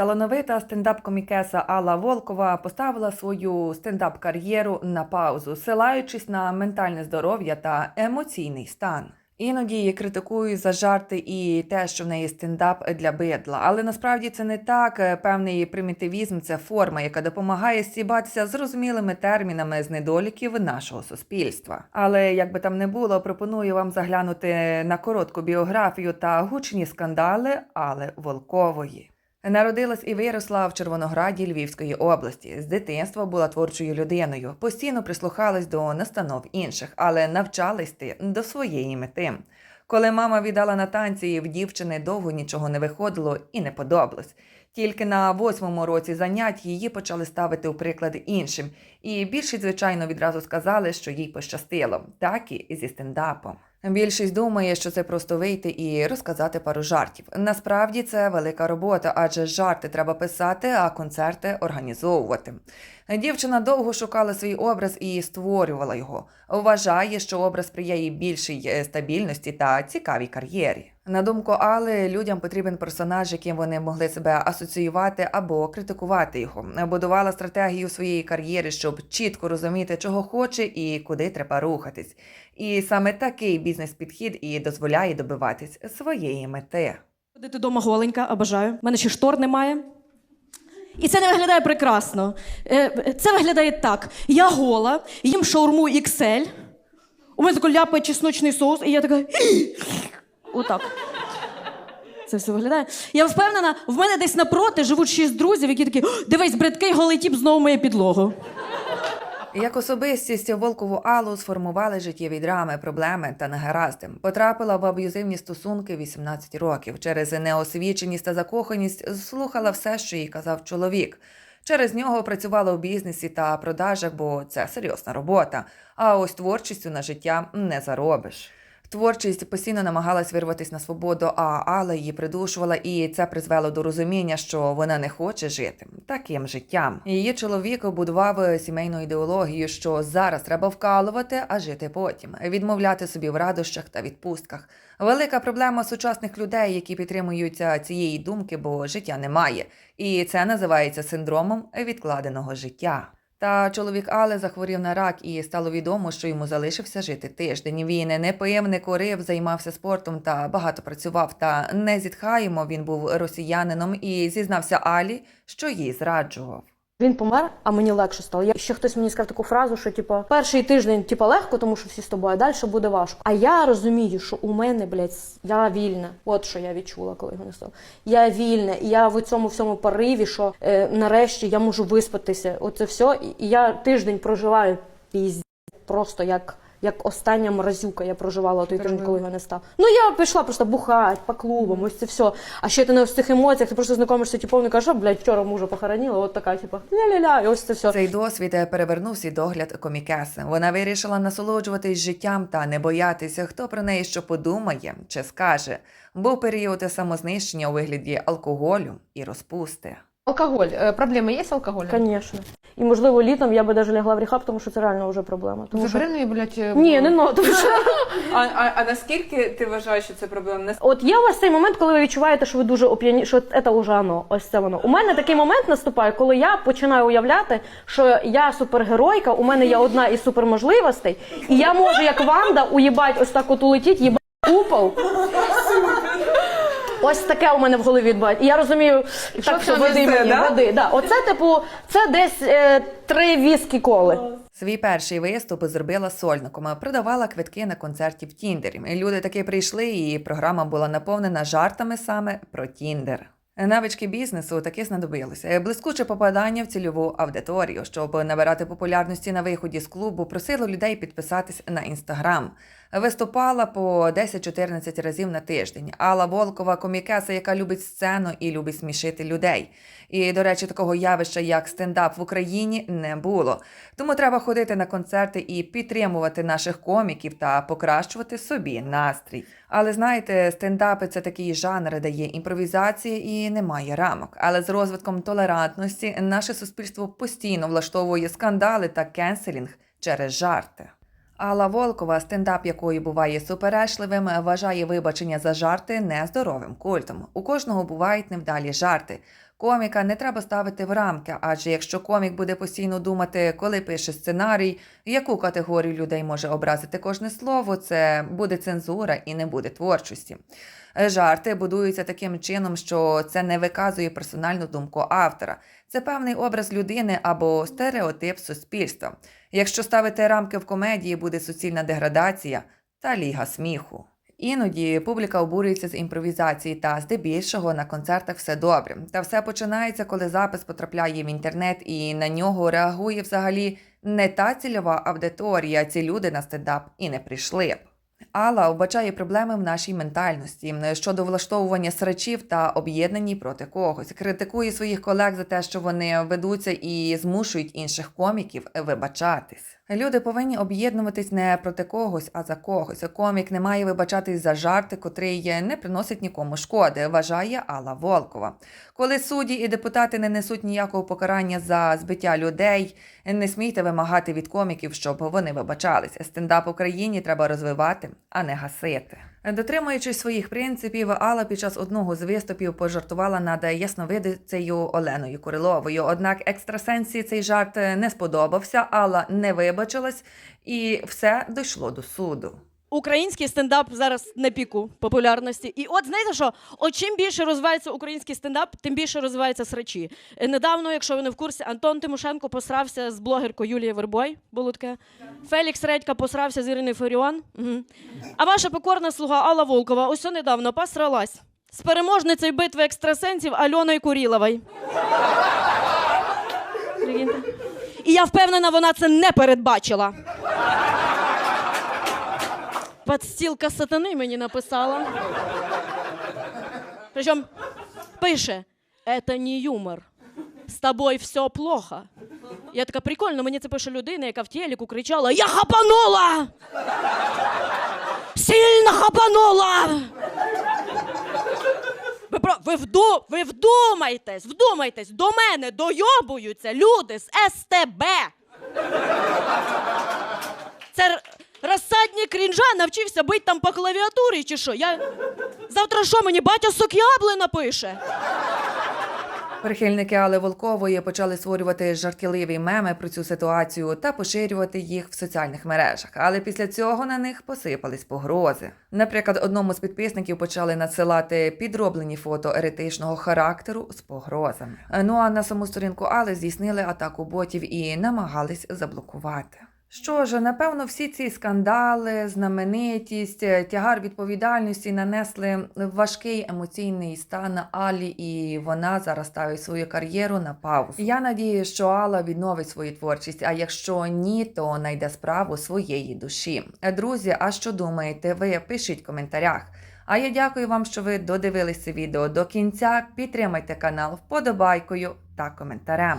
Талановита стендап-комікеса Алла Волкова поставила свою стендап-кар'єру на паузу, силаючись на ментальне здоров'я та емоційний стан. Іноді її критикують за жарти і те, що в неї стендап для бидла. Але насправді це не так. Певний примітивізм це форма, яка допомагає стібатися зрозумілими термінами з недоліків нашого суспільства. Але як би там не було, пропоную вам заглянути на коротку біографію та гучні скандали Алли Волкової. Народилась і виросла в Червонограді Львівської області. З дитинства була творчою людиною, постійно прислухалась до настанов інших, але навчалась йти до своєї мети. Коли мама віддала на танці, в дівчини довго нічого не виходило і не подобалось. Тільки на восьмому році занять її почали ставити у приклад іншим, і більшість, звичайно, відразу сказали, що їй пощастило, так і зі стендапом. Більшість думає, що це просто вийти і розказати пару жартів. Насправді це велика робота, адже жарти треба писати, а концерти організовувати. Дівчина довго шукала свій образ і створювала його. Вважає, що образ сприяє більшій е, стабільності та цікавій кар'єрі. На думку Али, людям потрібен персонаж, яким вони могли себе асоціювати або критикувати його. Будувала стратегію своєї кар'єри, щоб чітко розуміти, чого хоче і куди треба рухатись. І саме такий бізнес-підхід і дозволяє добиватись своєї мети. Ходити дома голенька, обожаю. У мене ще штор немає. І це не виглядає прекрасно. Е, Це виглядає так: я гола, їм шаурму XL, у мене тако ляпає чесночний соус, і я така. Отак. Це все виглядає. Я впевнена, в мене десь напроти живуть шість друзів, які такі: дивись, бридкий голий тіп знову моє підлогу. Як особистість Волкову Аллу сформували життєві драми, проблеми та негаразди. Потрапила в аб'юзивні стосунки 18 років. Через неосвіченість та закоханість слухала все, що їй казав чоловік. Через нього працювала у бізнесі та продажах, бо це серйозна робота. А ось творчістю на життя не заробиш. Творчість постійно намагалась вирватися на свободу, а Алла її придушувала, і це призвело до розуміння, що вона не хоче жити таким життям. Її чоловік будував сімейну ідеологію, що зараз треба вкалувати, а жити потім, відмовляти собі в радощах та відпустках. Велика проблема сучасних людей, які підтримуються цієї думки, бо життя немає, і це називається синдромом відкладеного життя. Та чоловік Але захворів на рак, і стало відомо, що йому залишився жити тиждень. Він не пив, не курив, займався спортом та багато працював. Та не зітхаємо. Він був росіянином і зізнався Алі, що їй зраджував. Він помер, а мені легше стало. Я ще хтось мені сказав таку фразу, що типу, перший тиждень типу, легко, тому що всі з тобою, а далі буде важко. А я розумію, що у мене, блядь, я вільна. От що я відчула, коли його не стало. Я вільна, і я в цьому всьому пориві, що е, нарешті я можу виспатися. Оце все. І я тиждень проживаю пізд просто як. Як остання мразюка я проживала той тиждень, коли його не став. Ну я пішла просто бухати по клубам, ось це все. А ще ти не в цих емоціях, ти просто знайомишся, типу, не кажеш, блядь, вчора мужа похоронила, от така, типу, ля-ля-ля, і ось це все. Цей досвід е, перевернув свідогляд комікеси. Вона вирішила насолоджуватись життям та не боятися, хто про неї що подумає чи скаже. Був період самознищення у вигляді алкоголю і розпусти. Алкоголь. Э, Проблемы есть с алкоголем? Звісно. І можливо літом я би навіть лягла в рехаб, тому що це реально вже проблема. Тому що... Забери, блядь, э, Ні, не надо. А, а, а наскільки ти вважаєш, що це проблема? Нас- От є у вас цей момент, коли ви відчуваєте, що ви дуже оп'яні, що це вже воно, ось це воно. У мене такий момент наступає, коли я починаю уявляти, що я супергеройка, у мене є одна із суперможливостей, і я можу, як Ванда, уїбать ось так от улетіть, їбать купол. Ось таке у мене в голові відбувається. І я розумію, так, що це води мені, да? води. Да. Оце, типу, це десь е, три віскі коли. Свій перший виступ зробила сольником, продавала квитки на концерті в Тіндері. Люди таки прийшли, і програма була наповнена жартами саме про Тіндер. Навички бізнесу таки знадобилися. Блискуче попадання в цільову аудиторію, щоб набирати популярності на виході з клубу, просило людей підписатись на інстаграм. Виступала по 10-14 разів на тиждень. Алла Волкова комікеса, яка любить сцену і любить смішити людей. І, до речі, такого явища, як стендап в Україні, не було. Тому треба ходити на концерти і підтримувати наших коміків та покращувати собі настрій. Але знаєте, стендапи це такий жанр, де є імпровізація і немає рамок. Але з розвитком толерантності наше суспільство постійно влаштовує скандали та кенселінг через жарти. Алла Волкова, стендап якої буває суперечливим, вважає вибачення за жарти нездоровим культом. У кожного бувають невдалі жарти. Коміка не треба ставити в рамки, адже якщо комік буде постійно думати, коли пише сценарій, яку категорію людей може образити кожне слово, це буде цензура і не буде творчості. Жарти будуються таким чином, що це не виказує персональну думку автора. Це певний образ людини або стереотип суспільства. Якщо ставити рамки в комедії, буде суцільна деградація та ліга сміху. Іноді публіка обурюється з імпровізації, та здебільшого на концертах все добре. Та все починається, коли запис потрапляє в інтернет, і на нього реагує взагалі не та цільова аудиторія. Ці люди на стендап і не прийшли. Алла вбачає проблеми в нашій ментальності щодо влаштовування срачів та об'єднані проти когось. Критикує своїх колег за те, що вони ведуться і змушують інших коміків вибачатись. Люди повинні об'єднуватись не проти когось, а за когось. Комік не має вибачатись за жарти, котрий не приносить нікому шкоди, вважає Алла Волкова. Коли судді і депутати не несуть ніякого покарання за збиття людей, не смійте вимагати від коміків, щоб вони вибачались. Стендап Україні треба розвивати, а не гасити. Дотримуючись своїх принципів, Алла під час одного з виступів пожартувала над ясновидицею Оленою Куриловою. Однак екстрасенсі цей жарт не сподобався, Алла не вибачилась, і все дійшло до суду. Український стендап зараз на піку популярності. І от знаєте що? От чим більше розвивається український стендап, тим більше розвиваються срачі. Е, Недавно, якщо ви не в курсі, Антон Тимошенко посрався з блогеркою Юлією Вербой. Було таке. Фелікс Редька посрався з Іриною Фаріон. Угу. А ваша покорна слуга Алла Волкова ось недавно посралась з переможницею битви екстрасенсів Альоною Куріловою. І я впевнена, вона це не передбачила. Подстілка сатани мені написала. Причому пише: это не юмор. З тобою все плохо. Я така прикольно, мені це пише людина, яка в телеку кричала: Я хапанула! Сильно хапанула! Ви, про, ви, вду, ви вдумайтесь, вдумайтесь, до мене дойобуються люди з СТБ. Крінжа навчився бити там по клавіатурі чи що? Я... Завтра що мені батя сок'ябли напише? Прихильники Алли Волкової почали створювати жартівливі меми про цю ситуацію та поширювати їх в соціальних мережах. Але після цього на них посипались погрози. Наприклад, одному з підписників почали надсилати підроблені фото еретичного характеру з погрозами. Ну а на саму сторінку Алли здійснили атаку ботів і намагались заблокувати. Що ж, напевно, всі ці скандали, знаменитість, е, тягар відповідальності нанесли важкий емоційний стан Алі, і вона зараз ставить свою кар'єру на паузу. Я надію, що Алла відновить свою творчість. А якщо ні, то знайде справу своєї душі. Е, Друзі, а що думаєте? Ви пишіть в коментарях. А я дякую вам, що ви додивились це відео до кінця. Підтримайте канал вподобайкою та коментарем.